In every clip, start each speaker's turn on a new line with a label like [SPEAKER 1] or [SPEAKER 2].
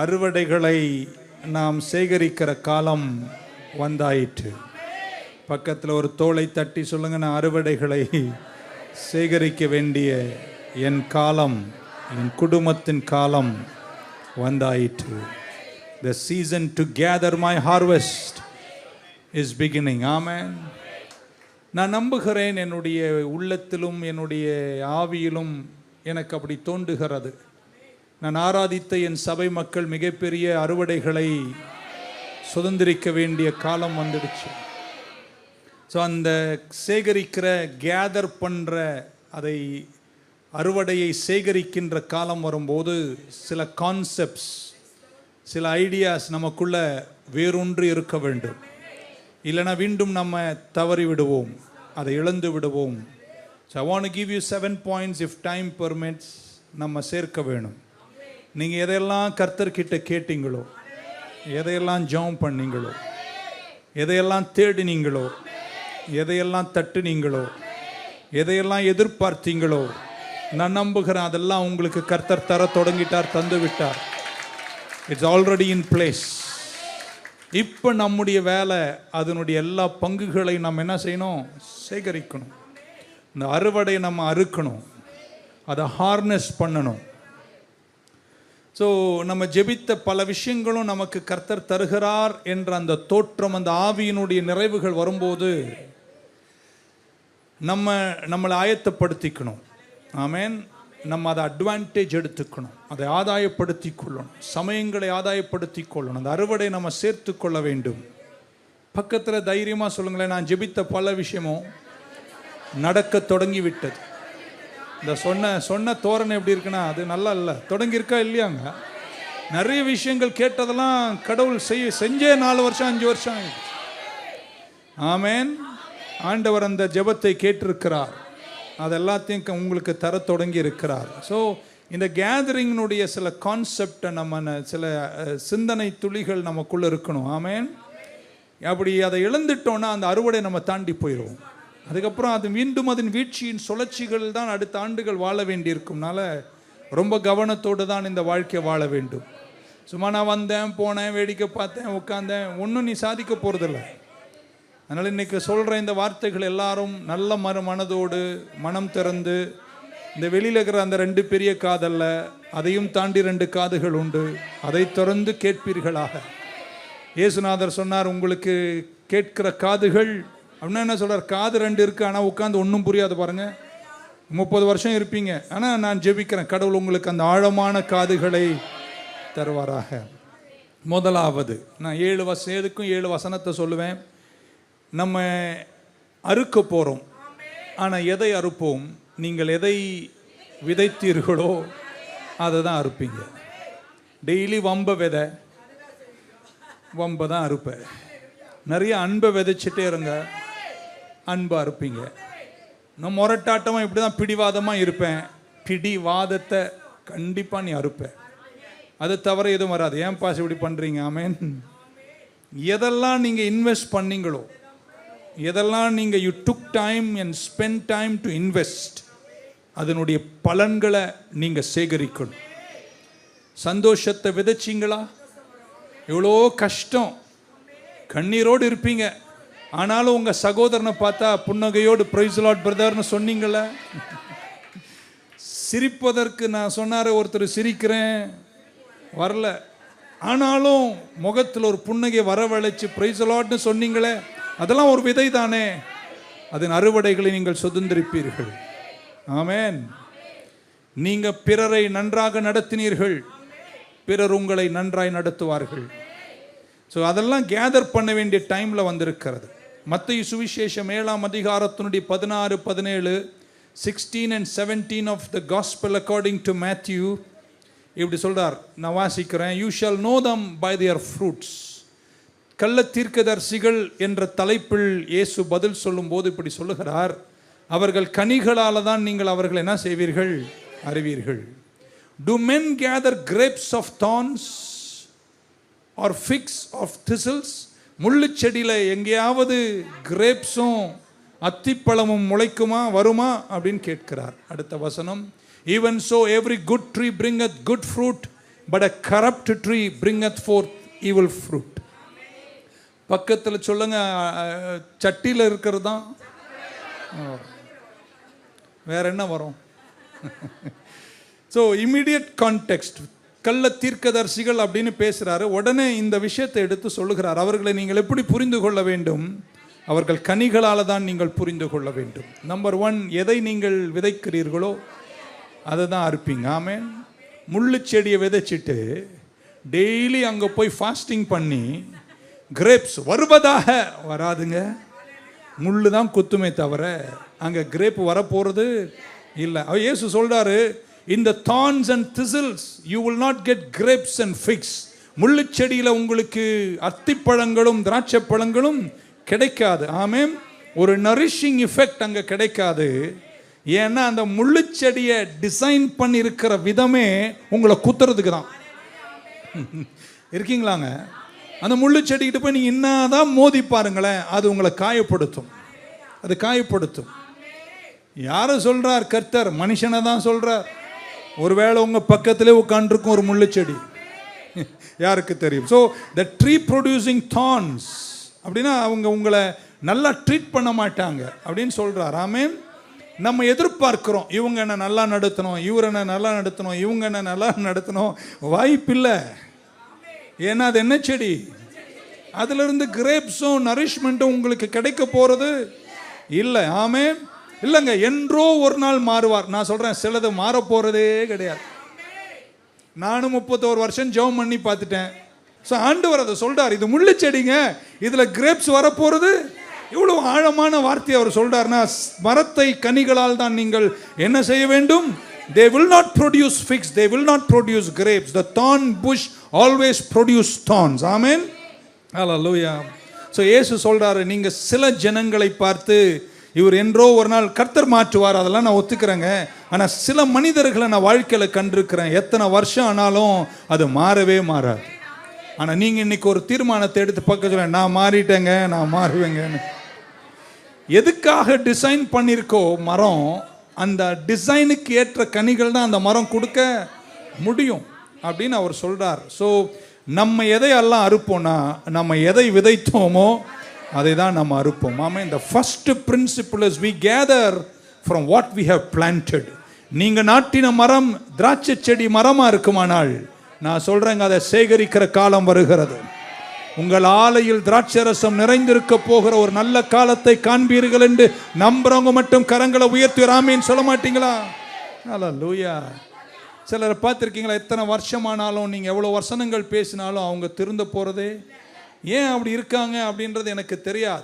[SPEAKER 1] அறுவடைகளை நாம் சேகரிக்கிற காலம் வந்தாயிற்று. பக்கத்தில் ஒரு தோலை தட்டி சொல்லுங்க நான் அறுவடைகளை சேகரிக்க வேண்டிய என் காலம் என் குடும்பத்தின் காலம் வந்தாயிற்று. The season to gather my harvest is beginning amen நான் நம்புகிறேன் என்னுடைய உள்ளத்திலும் என்னுடைய ஆவியிலும் எனக்கு அப்படி தோன்றுகிறது. நான் ஆராதித்த என் சபை மக்கள் மிகப்பெரிய அறுவடைகளை சுதந்திரிக்க வேண்டிய காலம் வந்துடுச்சு. ஸோ அந்த சேகரிக்கிற கேதர் பண்ணுற அதை அறுவடையை சேகரிக்கின்ற காலம் வரும்போது சில கான்செப்ட்ஸ் சில ஐடியாஸ் நமக்குள்ள வேரூன்றி இருக்க வேண்டும். இல்லைனா மீண்டும் நம்ம தவறி விடுவோம் அதை இழந்து விடுவோம். So I want give you seven points if time permits நம்ம சேர்க்க வேணும். நீங்கள் எதையெல்லாம் கர்த்தர்கிட்ட கேட்டீங்களோ எதையெல்லாம் ஜெபம் பண்ணீங்களோ எதையெல்லாம் தேடினீங்களோ எதையெல்லாம் தட்டுனீங்களோ எதையெல்லாம் எதிர்பார்த்தீங்களோ நான் நம்புகிறேன் அதெல்லாம் உங்களுக்கு கர்த்தர் தர தொடங்கிட்டார் தந்து விட்டார். இட்ஸ் ஆல்ரெடி இன் பிளேஸ் இப்போ நம்முடைய வேலை அதனுடைய எல்லா பங்குகளையும் நம்ம என்ன செய்யணும்? சேகரிக்கணும். இந்த அறுவடை நம்ம அறுக்கணும். அதை ஹார்னஸ் பண்ணணும். ஸோ நம்ம ஜெபித்த பல விஷயங்களும் நமக்கு கர்த்தர் தருகிறார் என்ற அந்த தோற்றம் அந்த ஆவியினுடைய நிறைவுகள் வரும்போது நம்ம நம்மளை ஆயத்தப்படுத்திக்கணும். ஆமேன் நம்ம அதை அட்வான்டேஜ் எடுத்துக்கணும். அதை ஆதாயப்படுத்தி கொள்ளணும் சமயங்களை ஆதாயப்படுத்தி கொள்ளணும் அந்த அறுவடை நம்ம சேர்த்து கொள்ள வேண்டும். பக்கத்தில் தைரியமாக சொல்லுங்களேன் நான் ஜெபித்த பல விஷயமும் நடக்க தொடங்கிவிட்டது. இந்த சொன்ன சொன்ன தோரணை எப்படி இருக்குன்னா அது நல்லா இல்லை. தொடங்கியிருக்கா இல்லையாங்க? நிறைய விஷயங்கள் கேட்டதெல்லாம் கடவுள் செய்ய செஞ்சே நாலு வருஷம் அஞ்சு வருஷம் ஆயிடுச்சு. ஆமேன். ஆண்டவர் அந்த ஜெபத்தை கேட்டிருக்கிறார். அது எல்லாத்தையும் க- உங்களுக்கு தர தொடங்கி இருக்கிறார் ஸோ இந்த கேதரிங்கினுடைய சில கான்செப்டை நம்ம சில சிந்தனை துளிகள் நமக்குள்ளே இருக்கணும். ஆமேன். அப்படி அதை இழந்துட்டோன்னா அந்த அறுவடை நம்ம தாண்டி போயிடுவோம் அதுக்கப்புறம் அது மீண்டும் அதன் வீழ்ச்சியின் சுழற்சிகள் தான் அடுத்த ஆண்டுகள் வாழ வேண்டியிருக்கும்னால ரொம்ப கவனத்தோடு தான் இந்த வாழ்க்கையை வாழ வேண்டும். சும்மா நான் வந்தேன் போனேன் வேடிக்கை பார்த்தேன் உட்காந்தேன் ஒன்றும் நீ சாதிக்க போகிறதில்ல அதனால் இன்னைக்கு சொல்கிற இந்த வார்த்தைகள் எல்லாரும் நல்ல மறு மனதோடு மனம் திறந்து இந்த வெளியில் இருக்கிற அந்த ரெண்டு பெரிய காதல்ல அதையும் தாண்டி ரெண்டு காதுகள் உண்டு. அதை திறந்து கேட்பீர்களாக. இயேசுநாதர் சொன்னார் உங்களுக்கு கேட்கிற காதுகள் அப்படின்னா என்ன சொல்கிறார் காது ரெண்டு இருக்குது ஆனால் உட்காந்து ஒன்றும் புரியாது பாருங்க. முப்பது வருஷம் இருப்பீங்க. ஆனால் நான் ஜெபிக்கிறேன் கடவுள் உங்களுக்கு அந்த ஆழமான காதுகளை தருவாராக. முதலாவது நான் ஏழு வச எதுக்கும் ஏழு வசனத்தை சொல்லுவேன். நம்ம அறுக்க போகிறோம் ஆனால் எதை அறுப்போம்? நீங்கள் எதை விதைத்தீர்களோ அதை தான் அறுப்பீங்க. டெய்லி வம்ப விதை வம்ப தான் அறுப்பேன். நிறைய அன்பை விதைச்சிட்டே இருங்க. அன்பாக அறுப்பீங்க நான் முரட்டாட்டமாக இப்படி தான் பிடிவாதமாக இருப்பேன். பிடிவாதத்தை கண்டிப்பாக நீ அறுப்பேன். அது தவிர எதுவும் வராது. ஏன் பாஸ் இப்படி பண்ணுறீங்க ஆமேன். எதெல்லாம் நீங்கள் இன்வெஸ்ட் பண்ணீங்களோ எதெல்லாம் நீங்கள் you took time and spend time to invest அதனுடைய பலன்களை நீங்கள் சேகரிக்கணும். சந்தோஷத்தை விதைச்சிங்களா? எவ்வளோ கஷ்டம். கண்ணீரோடு இருப்பீங்க. ஆனாலும் உங்கள் சகோதரனை பார்த்தா புன்னகையோடு ப்ரைஸ் லாட் பிரதர்னு சொன்னீங்கள சிரிப்பதற்கு நான் சொன்னார ஒருத்தர் சிரிக்கிறேன். வரல. ஆனாலும் முகத்தில் ஒரு புன்னகை வரவழைச்சு ப்ரைஸ் லாட்னு சொன்னீங்களே அதெல்லாம் ஒரு விதை தானே. அதன் அறுவடைகளை நீங்கள் சுதந்திரிப்பீர்கள். ஆமேன். நீங்கள் பிறரை நன்றாக நடத்தினீர்கள். பிறர் உங்களை நன்றாய் நடத்துவார்கள். ஸோ அதெல்லாம் கேதர் பண்ண வேண்டிய டைமில் வந்திருக்கிறது. மத்திய சுவிசேஷம் ஏழாம் அதிகாரத்தினுடைய பதினாறு பதினேழு sixteen and seventeen of the gospel according to Matthew இப்படி சொல்கிறார் நான் வாசிக்கிறேன். You shall know them by their fruits கள்ளத்தீர்க்கதர்சிகள் என்ற தலைப்பில் இயேசு பதில் சொல்லும்போது இப்படி சொல்லுகிறார். அவர்கள் கனிகளால் தான் நீங்கள் அவர்கள் என்ன செய்வீர்கள்? அறிவீர்கள். Do men gather grapes of thorns or figs of thistles முள்ளு செடியில் எங்கேயாவது கிரேப்ஸும் அத்திப்பழமும் முளைக்குமா வருமா அப்படின்னு கேட்கிறார். அடுத்த வசனம் even so every good tree tree at good fruit but a corrupt tree bringeth forth evil fruit பக்கத்தில் சொல்லுங்க சட்டியில் இருக்கிறது தான். வேற என்ன வரும்? ஸோ இமிடியட் கான்டெக்ஸ்ட் கள்ள தீர்க்கதரிசிகள் அப்படின்னு பேசுகிறாரு உடனே இந்த விஷயத்தை எடுத்து சொல்லுகிறார். அவர்களை நீங்கள் எப்படி புரிந்து கொள்ள வேண்டும்? அவர்கள் கனிகளால் தான் நீங்கள் புரிந்து கொள்ள வேண்டும். நம்பர் ஒன் எதை நீங்கள் விதைக்கிறீர்களோ அதை தான் அறுப்பீங்க. ஆமேன். முள்ளு செடியை விதைச்சிட்டு டெய்லி அங்கே போய் ஃபாஸ்டிங் பண்ணி கிரேப்ஸ் வருவதாக வராதுங்க. முள்ளு தான் குத்துமே தவிர அங்கே கிரேப் வரப்போகிறது இல்லை. அவர் இயேசு சொல்கிறாரு இந்த thorns and thistles you will not get grapes and figs முள்ளு செடியில் உங்களுக்கு அத்திப்பழங்களும் திராட்சை பழங்களும் கிடைக்காது. ஆமே ஒரு நரிஷிங் எஃபெக்ட் அங்கே கிடைக்காது. ஏன்னா அந்த முள்ளு செடியை டிசைன் பண்ணியிருக்கிற விதமே உங்களை குத்துறதுக்கு தான். இருக்கீங்களாங்க? அந்த முள்ளு செடிக்கிட்ட போய் நீங்கள் என்னதான் மோதி பாருங்களேன் அது உங்களை காயப்படுத்தும். அது காயப்படுத்தும். யாரை சொல்கிறார் கர்த்தர்? மனுஷனை தான் சொல்கிறார் ஒருவேளை உங்க பக்கத்திலே உட்காந்துருக்கும் ஒரு முள்ளுச்செடி. யாருக்கு தெரியும்? So the tree producing thorns அப்படின்னா அவங்க உங்களை நல்லா ட்ரீட் பண்ண மாட்டாங்க. அப்படின்னு சொல்கிறார் ஆமென் நம்ம எதிர்பார்க்கிறோம் இவங்க என்ன நல்லா நடத்தணும் இவர் என்ன நல்லா நடத்தணும் இவங்க என்ன நல்லா நடத்தணும். வாய்ப்பில்லை. ஏன்னா அது என்ன செடி? அதிலிருந்து கிரேப்ஸும் நரிஷ்மெண்ட்டும் உங்களுக்கு கிடைக்க போகிறது இல்லை. ஆமே இல்லைங்க என்றோ ஒரு நாள் மாறுவார். நான் சொல்கிறேன் சிலது மாறப்போகிறதே கிடையாது. நானும் முப்பத்தோரு வருஷம் ஜெபம் பண்ணி பார்த்துட்டேன். ஸோ ஆண்டவர் அதை சொல்கிறார் இது முள்ளு செடிங்க. இதில் கிரேப்ஸ் வரப்போகிறது இவ்வளோ ஆழமான வார்த்தை அவர் சொல்கிறார்னா மரத்தை கனிகளால் தான் நீங்கள் என்ன செய்ய வேண்டும்? They will not produce figs they will not produce grapes the thorn bush always produce thorns அலா லூயா ஸோ இயேசு சொல்கிறாரு நீங்கள் சில ஜனங்களை பார்த்து இவர் என்றோ ஒரு நாள் கர்த்தர் மாற்றுவார் அதெல்லாம் நான் ஒத்துக்கிறேங்க. ஆனால் சில மனிதர்களை நான் வாழ்க்கையில் கண்டிருக்கிறேன். எத்தனை வருஷம் ஆனாலும் அது மாறவே மாறாது. ஆனால் நீங்கள் இன்னைக்கு ஒரு தீர்மானத்தை எடுத்து பக்கத்தில் நான் மாறிட்டேங்க நான் மாறுவேங்கன்னு. எதுக்காக டிசைன் பண்ணியிருக்கோ மரம் அந்த டிசைனுக்கு ஏற்ற கனிகள் தான் அந்த மரம் கொடுக்க முடியும் அப்படின்னு அவர் சொல்கிறார் ஸோ நம்ம எதையெல்லாம் அறுப்போம்னா நம்ம எதை விதைத்தோமோ அதை தான் நம்ம அறுப்போம். ஆமா இந்த first principle is we gather from what we have planted நீங்கள் நாட்டின மரம் திராட்சை செடி மரமாக இருக்குமானால் நான் சொல்கிறேங்க அதை சேகரிக்கிற காலம் வருகிறது. உங்கள் ஆலையில் திராட்சை ரசம் நிறைந்திருக்க போகிற ஒரு நல்ல காலத்தை காண்பீர்கள் என்று நம்புறவங்க மட்டும் கரங்களை உயர்த்தி ராமேன்னு சொல்ல மாட்டீங்களா? லூயா சிலரை பார்த்துருக்கீங்களா? எத்தனை வருஷமானாலும் நீங்கள் எவ்வளோ வசனங்கள் பேசினாலும் அவங்க திருந்த போகிறதே ஏன் அப்படி இருக்காங்க அப்படின்றது எனக்கு தெரியாது.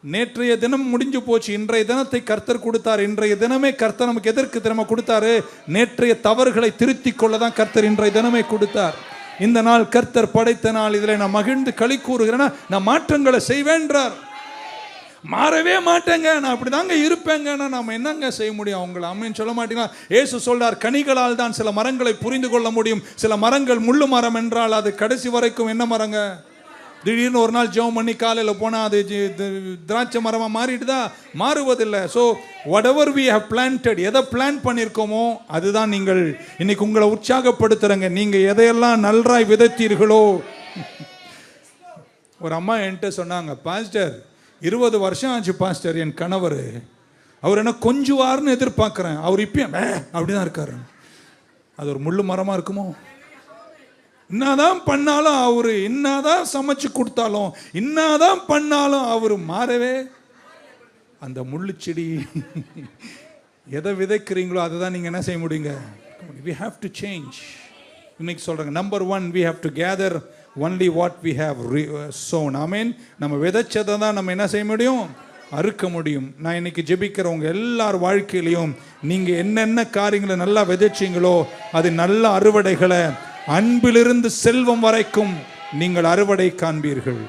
[SPEAKER 1] நேற்றைய தினம் முடிஞ்சு போச்சு. இன்றைய தினத்தை கர்த்தர் கொடுத்தார். இன்றைய தினமே கர்த்தர் நமக்கு எதற்கு தினம கொடுத்தாரு? நேற்றைய தவறுகளை திருத்திக் கொள்ள தான் கர்த்தர் இன்றைய தினமே கொடுத்தார். இந்த நாள் கர்த்தர் படைத்த நாள். இதில் நான் மகிழ்ந்து களி கூறுகிறேன்னா நான் மாற்றங்களை செய்வேன்றார். மாறவே மாட்டேங்க. நான் அப்படிதாங்க இருப்பேங்கன்னா நம்ம என்னங்க செய்ய முடியும்? அவங்கள அம்மின்னு சொல்ல மாட்டீங்களா? ஏசு சொல்றார் கனிகளால் தான் சில மரங்களை புரிந்து கொள்ள முடியும். சில மரங்கள் முள்ளு மரம் என்றால் அது கடைசி வரைக்கும் என்ன மரங்க? திடீர்னு ஒரு நாள் ஜெபம் பண்ணி காலையில் போனால் அது திராட்சை மரமாக மாறிடுதா? மாறுவதில்லை. So whatever we have planted எதை பிளான் பண்ணியிருக்கோமோ அதுதான் நீங்கள் இன்னைக்கு உங்களை உற்சாகப்படுத்துறங்க. நீங்கள் எதையெல்லாம் நன்றாய் விதைத்தீர்களோ? ஒரு அம்மா என்கிட்ட சொன்னாங்க பாஸ்டர் இருபது வருஷம் ஆச்சு பாஸ்டர் என் கணவர். அவர் என்ன கொஞ்சம் வாருன்னு எதிர்பார்க்குறேன். அவர் இப்பயும் அப்படி அப்படிதான் இருக்காரு. அது ஒரு முள்ளு மரமாக இருக்குமோ? என்னதான் பண்ணாலும் அவரு என்னதான் சமைச்சு கொடுத்தாலும் என்னதான் பண்ணாலும் அவர் மாறவே அந்த முள்ளு செடி எதை விதைக்கிறீங்களோ அதை தான் நீங்கள் என்ன செய்ய முடியுங்க? வி ஹாவ் டு சேஞ்ச் இன்னைக்கு சொல்கிறாங்க number one we have to gather only what we have sown mean நம்ம விதைச்சதை தான் நம்ம என்ன செய்ய முடியும்? அறுக்க முடியும். நான் இன்னைக்கு ஜெபிக்கிறவங்க எல்லார் வாழ்க்கையிலையும் நீங்கள் என்னென்ன காரியங்களை நல்லா விதைச்சீங்களோ அது நல்ல அறுவடைகளை அன்பிலிருந்து செல்வம் வரைக்கும் நீங்கள் அறுவடை காண்பீர்கள்.